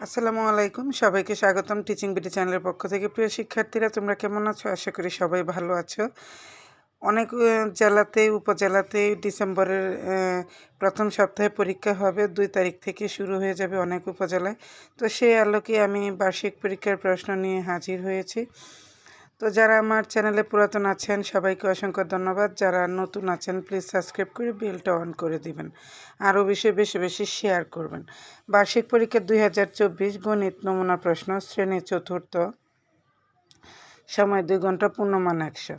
আসসালামু আলাইকুম। সবাইকে স্বাগতম টিচিং বিটি চ্যানেলের পক্ষ থেকে। প্রিয় শিক্ষার্থীরা, তোমরা কেমন আছো? আশা করি সবাই ভালো আছো। অনেক জেলাতে, উপজেলাতে ডিসেম্বরের প্রথম সপ্তাহে পরীক্ষা হবে। দুই তারিখ থেকে শুরু হয়ে যাবে অনেক উপজেলায়। তো সেই আলোকে আমি বার্ষিক পরীক্ষার প্রশ্ন নিয়ে হাজির হয়েছি। তো যারা আমার চ্যানেলে পুরাতন আছেন, সবাইকে অসংখ্য ধন্যবাদ। যারা নতুন আছেন প্লিজ সাবস্ক্রাইব করে বেলটা অন করে দিবেন। আরও বেশি বেশি বেশি শেয়ার করবেন। বার্ষিক পরীক্ষা দুই হাজার চব্বিশ, গণিত নমুনা প্রশ্ন, শ্রেণি চতুর্থ। সময় দুই ঘণ্টা পূর্ণমান একশো।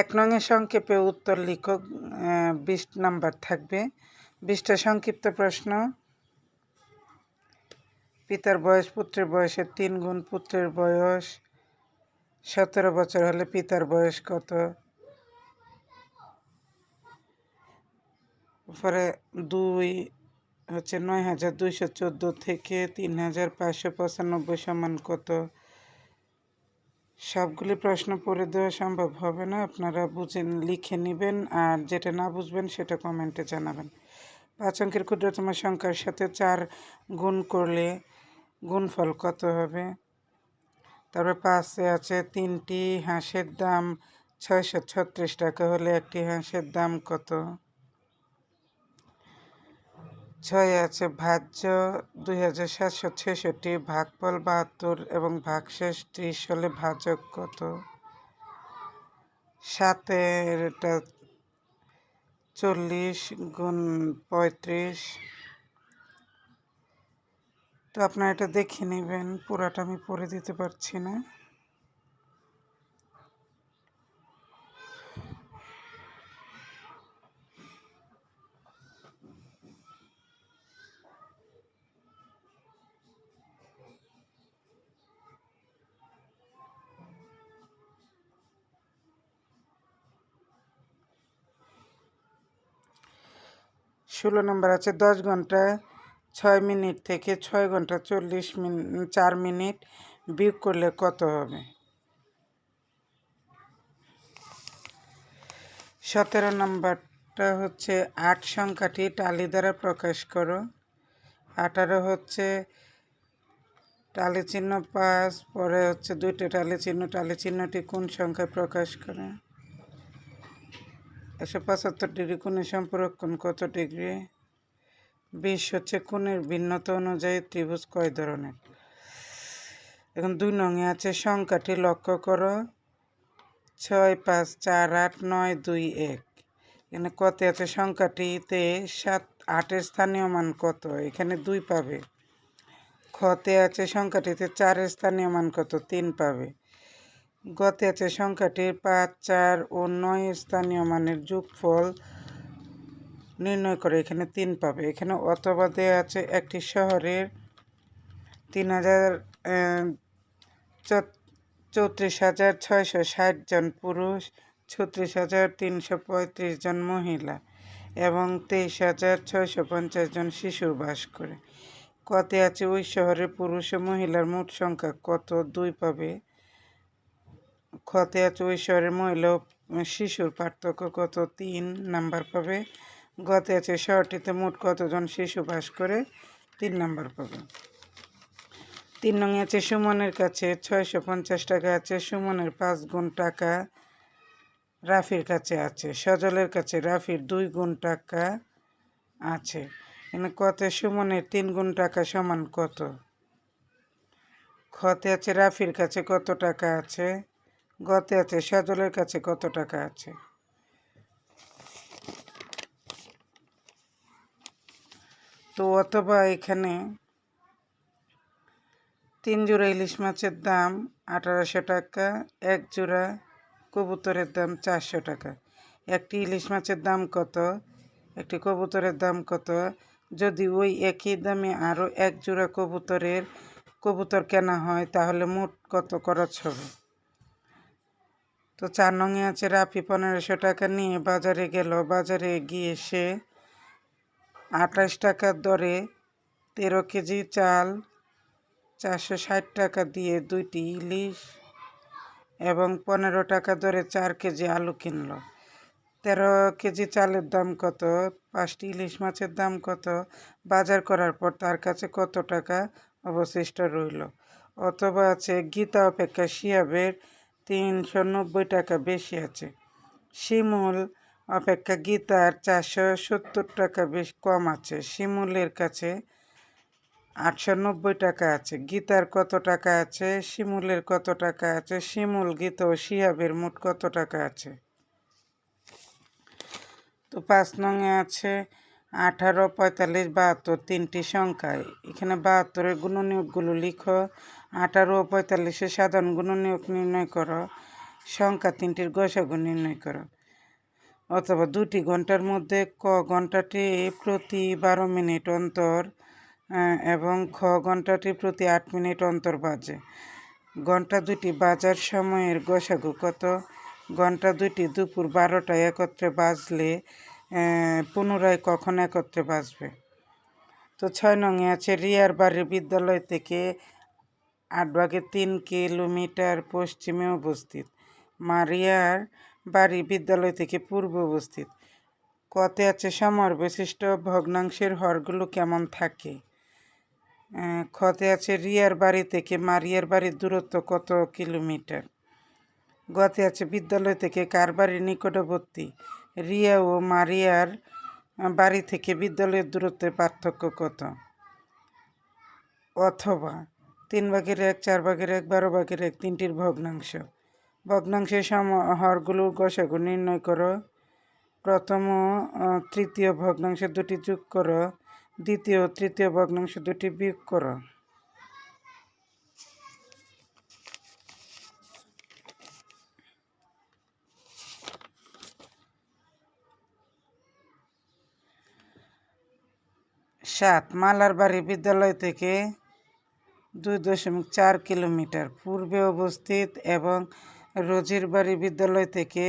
এক নঙে সংক্ষেপে উত্তর লিখক বিশ নাম্বার থাকবে। বিশটা সংক্ষিপ্ত প্রশ্ন। পিতার বয়স, পুত্রের বয়সের তিন গুণ, পুত্রের বয়স সতেরো বছর হলে পিতার বয়স কত? পরে দুই হচ্ছে নয় হাজার দুইশো চোদ্দ থেকে তিন হাজার পাঁচশো পঁচানব্বই সমান কত? সবগুলি প্রশ্ন পড়ে দেওয়া সম্ভব হবে না, আপনারা বুঝে লিখে নেবেন আর যেটা না বুঝবেন সেটা কমেন্টে জানাবেন। পাঁচ অঙ্কের ক্ষুদ্রতম সংখ্যার সাথে চার গুণ করলে গুণফল কত হবে? তারপরে পাশে আছে তিনটি হাঁসের দাম ছয়শো ছত্রিশ টাকা। হলে একটি হাঁসের দাম কত? ছয় আছে ভাজ্য দুই হাজার সাতশো ছেষট্টি, ভাগফল বাহাত্তর এবং ভাগশেষ ত্রিশ। হলে ভাজক কত? সাতেরটা চল্লিশ গুণ পঁয়ত্রিশ। তো আপনারা এটা দেখে নেবেন, পুরাটা আমি পরে দিতে পারছি না। ষোলো নম্বর আছে, দশ ঘণ্টা ছয় মিনিট থেকে ছয় ঘণ্টা চল্লিশ মিনিট চার মিনিট বিয়োগ করলে কত হবে? সতেরো নম্বরটা হচ্ছে আট সংখ্যাটি টালি দ্বারা প্রকাশ করো। আঠারো হচ্ছে টালি চিহ্ন, পাঁচ, পরে হচ্ছে দুইটা টালি চিহ্ন, টালি চিহ্নটি কোন সংখ্যায় প্রকাশ করে? একশো পঁচাত্তর ডিগ্রি কোণের সম্পর্ক কত ডিগ্রি? বিশ হচ্ছে কোণের ভিন্নতা অনুযায়ী ত্রিভুজ কয় ধরনের? এখন দুই নঙে আছে সংখ্যাটি লক্ষ্য করো। ছয়, পাঁচ, চার, আট, নয়, দুই, এক। এখানে কত আছে সংখ্যাটিতে সাত, আটের স্থানীয় মান কত? এখানে দুই পাবে। খতে আছে সংখ্যাটিতে চারের স্থানীয় মান কত? তিন পাবে। গতে আছে সংখ্যাটির পাঁচ, চার ও নয় স্থানীয় মানের যোগফল নির্ণয় করে এখানে তিন পাবে। এখানে অথবা দেয়া আছে একটি শহরের তিন হাজার চৌত্রিশ হাজার ছয়শো ষাট জন পুরুষ, ছত্রিশ হাজার তিনশো পঁয়ত্রিশ জন মহিলা এবং তেইশ হাজার ছয়শো পঞ্চাশ জন শিশু বাস করে। কতে আছে ওই শহরে পুরুষ ও মহিলার মোট সংখ্যা কত? দুই পাবে। খতে আছে ওই শহরের মহিলা ও শিশুর পার্থক্য কত? তিন নাম্বার পাবে। গতে আছে শহরটিতে মোট কতজন শিশু বাস করে? তিন নম্বর পাবে। তিন নং আছে সুমনের কাছে ছয়শো পঞ্চাশ টাকা আছে, সুমনের পাঁচ গুণ টাকা রাফির কাছে আছে, সজলের কাছে রাফির দুই গুণ টাকা আছে। এখানে কত সুমনের তিন গুণ টাকা সমান কত? খতে আছে রাফির কাছে কত টাকা আছে? গতে আছে সজলের কাছে কত টাকা আছে? তো অথবা এখানে তিন জোড়া ইলিশ মাছের দাম আঠারোশো টাকা, এক জোড়া কবুতরের দাম চারশো টাকা। একটি ইলিশ মাছের দাম কত? একটি কবুতরের দাম কত? যদি ওই একই দামে আরও এক জোড়া কবুতরের কবুতর কেনা হয়, তাহলে মোট কত খরচ হবে? তো চার নঙে আছে রাফি পনেরোশো টাকা নিয়ে বাজারে গেল। বাজারে গিয়ে সে আঠাশ টাকার দরে তেরো কেজি চাল, চারশো ষাট টাকা দিয়ে দুইটি ইলিশ এবং পনেরো টাকা দরে চার কেজি আলু কিনলো। তেরো কেজি চালের দাম কত? পাঁচটি ইলিশ মাছের দাম কত? বাজার করার পর তার কাছে কত টাকা অবশিষ্ট রইল? অথবা আছে, গীতা অপেক্ষা শিয়াবের তিনশো নব্বই টাকা বেশি আছে। শিমুল অপেক্ষা গীতার চারশো সত্তর টাকা বেশ কম আছে। শিমুলের কাছে আটশো নব্বই টাকা আছে। গীতার কত টাকা আছে? শিমুলের কত টাকা আছে? শিমুল, গীতা ও শিয়াবের মোট কত টাকা আছে? তো পাঁচ নঙে আছে আঠারো পঁয়তাল্লিশ, বাহাত্তর তিনটি সংখ্যায় এখানে বাহাত্তরের গুণনীয়কগুলো লিখো। আঠারো পঁয়তাল্লিশের সাধারণ গুণনীয়ক নির্ণয় করো। সংখ্যা তিনটির গসাগু নির্ণয় করো। অথবা দুটি ঘণ্টার মধ্যে ক ঘন্টাটি প্রতি বারো মিনিট অন্তর এবং খ ঘন্টাটি প্রতি আট মিনিট অন্তর বাজে। ঘণ্টা দুটি বাজার সময়ের গোসাগু কত? ঘণ্টা দুটি দুপুর বারোটায় একত্রে বাজলে পুনরায় কখন একত্রে বাজবে? তো ছয় নঙে আছে রিয়ার বাড়ির বিদ্যালয় থেকে আট ভাগে তিন কিলোমিটার পশ্চিমে অবস্থিত। মারিয়ার বাড়ি বিদ্যালয় থেকে পূর্বে অবস্থিত কতে আছে, সমর বিশিষ্ট ভগ্নাংশের হরগুলো কেমন থাকে? ক্ষতে আছে, রিয়ার বাড়ি থেকে মারিয়ার বাড়ির দূরত্ব কত কিলোমিটার? গতে আছে, বিদ্যালয় থেকে কার বাড়ির নিকটবর্তী? রিয়া ও মারিয়ার বাড়ি থেকে বিদ্যালয়ের দূরত্বের পার্থক্য কত? অথবা তিন ভাগের এক, চার ভাগের এক, বারো ভাগের এক, তিনটির ভগ্নাংশ। ভগ্নাংশের হরগুলোর গসাগু নির্ণয় করো। প্রথম তৃতীয় ভগ্নাংশ দুটি যোগ করো। দ্বিতীয় তৃতীয় ভগ্নাংশ দুটি বিয়োগ করো। সাত মালার বাড়ি বিদ্যালয় থেকে দুই দশমিক চার কিলোমিটার পূর্বে অবস্থিত এবং রোজির বাড়ি বিদ্যালয় থেকে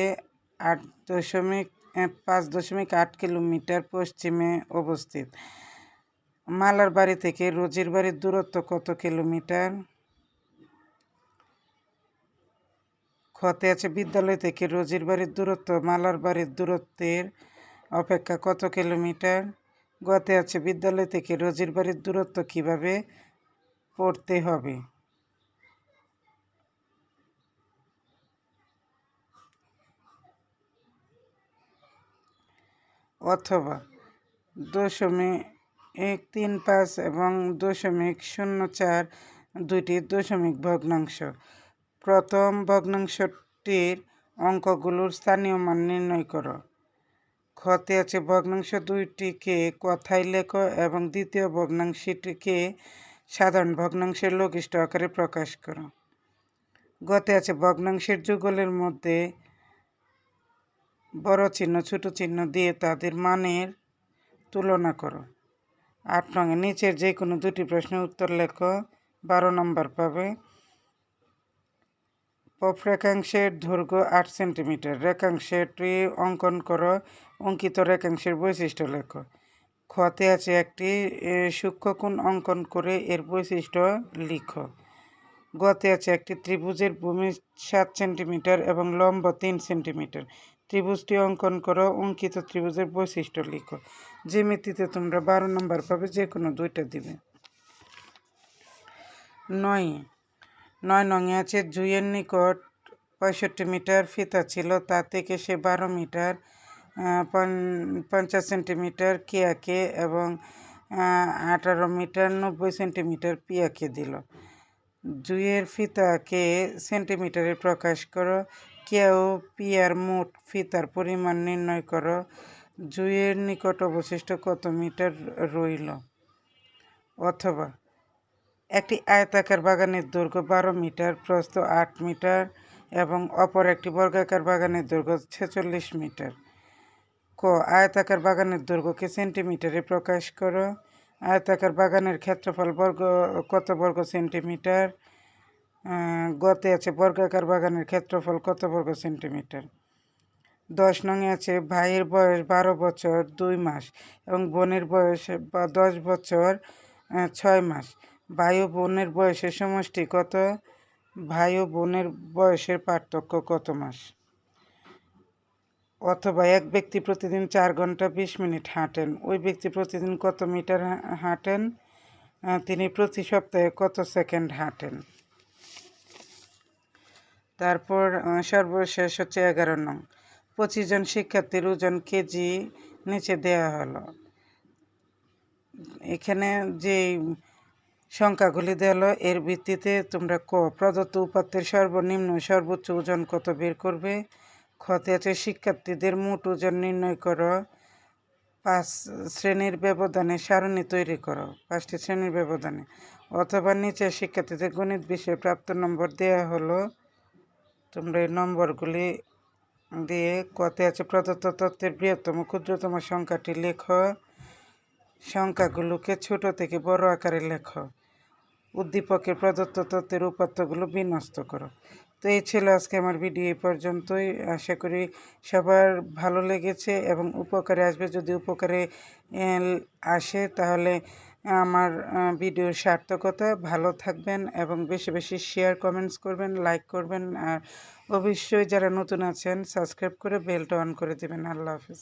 আট দশমিক পাঁচ দশমিক আট কিলোমিটার পশ্চিমে অবস্থিত। মালার বাড়ি থেকে রোজির বাড়ির দূরত্ব কত কিলোমিটার? ক্ষতে আছে বিদ্যালয় থেকে রোজির বাড়ির দূরত্ব, মালার বাড়ির দূরত্বের অপেক্ষা কত কিলোমিটার? গতে আছে বিদ্যালয় থেকে রোজির বাড়ির দূরত্ব কীভাবে পড়তে হবে? অথবা দশমিক এক তিন পাঁচ এবং দশমিক শূন্য চার দুইটি দশমিক ভগ্নাংশ। প্রথম ভগ্নাংশটির অঙ্কগুলোর স্থানীয় মান নির্ণয় করো। ক্ষতে আছে ভগ্নাংশ দুইটিকে কথায় লেখো এবং দ্বিতীয় ভগ্নাংশটিকে সাধারণ ভগ্নাংশের লঘিষ্ঠ আকারে প্রকাশ করো। গতে আছে ভগ্নাংশের যুগলের মধ্যে বড় চিহ্ন, ছোট চিহ্ন দিয়ে তাদের মানের তুলনা করো। আট নঙে নিচের যে কোনো দুটি প্রশ্নের উত্তর লেখো। বারো নম্বর পাবে। পপ রেখাংশের দৈর্ঘ্য আট সেন্টিমিটার। রেখাংশটি অঙ্কন করো। অঙ্কিত রেখাংশের বৈশিষ্ট্য লেখো। ক্ষতে আছে একটি সূক্ষ্মকোণ অঙ্কন করে এর বৈশিষ্ট্য লিখো। গতে আছে একটি ত্রিভুজের ভূমি সাত সেন্টিমিটার এবং লম্ব তিন সেন্টিমিটার। ত্রিভুজটি অঙ্কন করো, অঙ্কিত ত্রিভুজের বৈশিষ্ট্য লিখো। যে জ্যামিতিতে তোমরা বারো নম্বর পাবে, যে কোনো দুইটা দিবে। নয়। নয় নঙে আছে জুইয়ের নিকট পঁয়ষট্টি মিটার ফিতা ছিল, তা থেকে সে বারো মিটার পঞ্চাশ সেন্টিমিটার কেয়াকে এবং আঠারো মিটার নব্বই সেন্টিমিটার পিয়াকে দিল। জুইয়ের ফিতাকে সেন্টিমিটারে প্রকাশ করো কেউ পিয়ার মোট ফিতার পরিমাণ নির্ণয় করো, জুইয়ের নিকট অবশিষ্ট কত মিটার রইল? অথবা, একটি আয়তাকার বাগানের দৈর্ঘ্য বারো মিটার, প্রস্থ আট মিটার এবং অপর একটি বর্গাকার বাগানের দৈর্ঘ্য ছেচল্লিশ মিটার। ক, আয়তাকার বাগানের দৈর্ঘ্যকে সেন্টিমিটারে প্রকাশ করো। আয়তাকার বাগানের ক্ষেত্রফল বর্গ, কত বর্গ সেন্টিমিটার? গতে আছে বর্গাকার বাগানের ক্ষেত্রফল কত বর্গ সেন্টিমিটার? দশ নঙে আছে ভাইয়ের বয়স বারো বছর দুই মাস এবং বোনের বয়স বা দশ বছর ছয় মাস। ভাই ও বোনের বয়সের সমষ্টি কত? ভাই ও বোনের বয়সের পার্থক্য কত মাস? অথবা এক ব্যক্তি প্রতিদিন চার ঘণ্টা বিশ মিনিট হাঁটেন, ওই ব্যক্তি প্রতিদিন কত মিটার হাঁটেন? তিনি প্রতি সপ্তাহে কত সেকেন্ড হাঁটেন? তারপর সর্বশেষ হচ্ছে এগারো নং। পঁচিশ জন শিক্ষার্থীর ওজন কেজি নিচে দেওয়া হলো। এখানে যে সংখ্যাগুলি দেওয়া হলো, এর ভিত্তিতে তোমরা ক, প্রদত্ত উপাত্তের সর্বনিম্ন সর্বোচ্চ ওজন কত বের করবে? খতে আছে শিক্ষার্থীদের মোট ওজন নির্ণয় করো। পাঁচ শ্রেণির ব্যবধানে সারণী তৈরি করো, পাঁচটি শ্রেণির ব্যবধানে। অথবা নিচে শিক্ষার্থীদের গণিত বিষয়ে প্রাপ্ত নম্বর দেওয়া হলো তোমরা এই নম্বরগুলি দিয়ে কতে আছে প্রদত্ত তত্ত্বের বৃহত্তম ক্ষুদ্রতম সংখ্যাটি লেখো। সংখ্যাগুলোকে ছোট থেকে বড় আকারে লেখো। উদ্দীপকের প্রদত্ত তত্ত্বের উপাত্তগুলো বিন্যস্ত করো। তো এই ছিল আজকে আমার ভিডিও এই পর্যন্তই। আশা করি সবার ভালো লেগেছে এবং উপকারে আসবে। যদি উপকারে আসে তাহলে আমার ভিডিওর সার্থকতা। ভালো থাকবেন এবং বেশি বেশি শেয়ার কমেন্টস করবেন লাইক করবেন। আর অবশ্যই যারা নতুন আছেন সাবস্ক্রাইব করে বেলটা অন করে দেবেন। আল্লাহ হাফিজ।